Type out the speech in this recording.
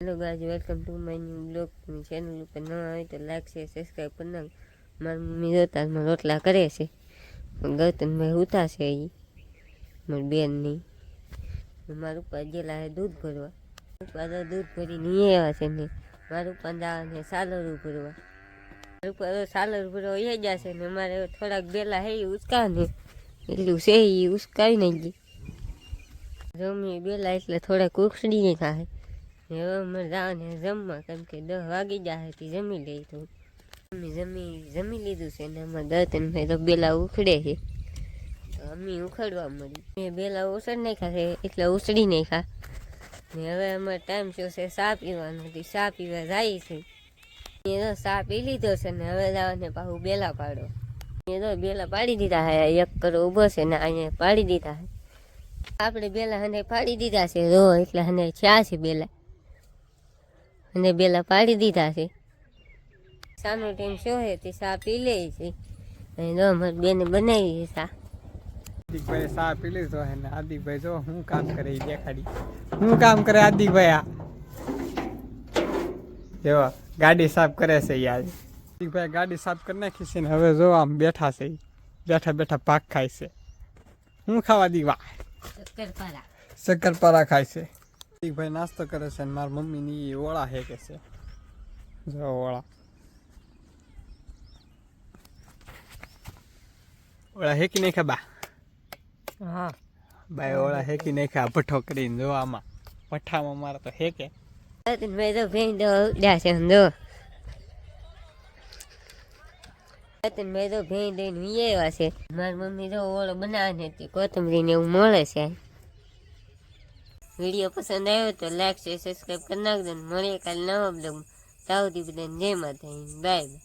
Hello guys welcome to my new blog channel ઉપર ન હોય તો લાઈક શેર સબસ્ક્રાઈબ કરી નાખ મારી મમ્મી જોતા જ મારા રોટલા કરે છે. ગૌતમભાઈ ઉતારશે એ મારી બેનની મારા ઉપર ગયેલા છે દૂધ ભરવા. ઉપર તો દૂધ ભરીને ઈ આવ્યા છે ને. મારા ઉપર જવાને સાલરું ભરવા મારા ઉપર તો સાલર ભરવા એ જશે ને. મારે થોડાક બેલા હે ઈ ઉચકા ને એટલું છે એ ઉચકાવી નાખી જમી બેલા એટલે થોડાક ઉખડી નહીં થાય હવે અમારે જવાને જમવા, કેમ કે દસ વાગી જાય હતી જમી લઈ તો. અમે જમી જમી લીધું છે ને અમારે દર્તન ભાઈ તો બેલા ઉખડે છે. અમે ઉખડવા મળી. મેં બેલા ઉછળ નાખ્યા છે, એટલે ઉછળી નાખ્યા. ને હવે અમારે ટાઈમ શું છે? સા પીવાનો હતી સા પીવા જાય છે. એ તો સા પી લીધો છે ને હવે જવાને પાછું બેલા પાડો એ તો બેલા પાડી દીધા હે એક કરો ઊભો છે ને અહીંયા પાડી દીધા હે. આપણે બેલા હને પાડી દીધા છે રો એટલે હને છ્યા છે બેલા. અને બેલા પાડી દીધા છે. સાનો ટાઈમ શું છે તે સા પી લે છે. અને અમારી બેને બનાવી છે સા. આદિકભાઈ સા પી લીધો હે ને આદિકભાઈ જો હું કામ કરે એ દેખાડી. હું કામ કરે આદિકભાઈ આ. જો ગાડી સાફ કરે છે યાર આદિકભાઈ ગાડી સાફ કરી નાખી છે ને હવે જો આમ બેઠા છે બેઠા બેઠા પાક ખાય છે. હું ખાવા દીવા? શક્કરપારા. શક્કરપારા ખાય છે. હાર્દિકભાઈ નાસ્તો કરે છે ને મારા મમ્મીની ઓળા હેકે છે. જો ઓળા. ઓળા હેકી નહીં બા? હા. બાય ઓળા હેકી નાખ્યા ભઠ્ઠો કરીને જો આમાં. ભઠ્ઠામાં મારે તો હેકે મેં તો ભેં તો ઉડ્યા છે જો. મેં તો ભેં દઈને વિયા છે. મારી મમ્મી તો ઓળો બનાવે ને તે કોથમરી ને એવું મળે છે. વીડિયો પસંદ આવ્યો તો લાઈક શેર સબસ્ક્રાઈબ કરી નાખજો મળીએ કાલે નવા બ્લોગમાં તાવથી બધાને જય માતા બાય બાય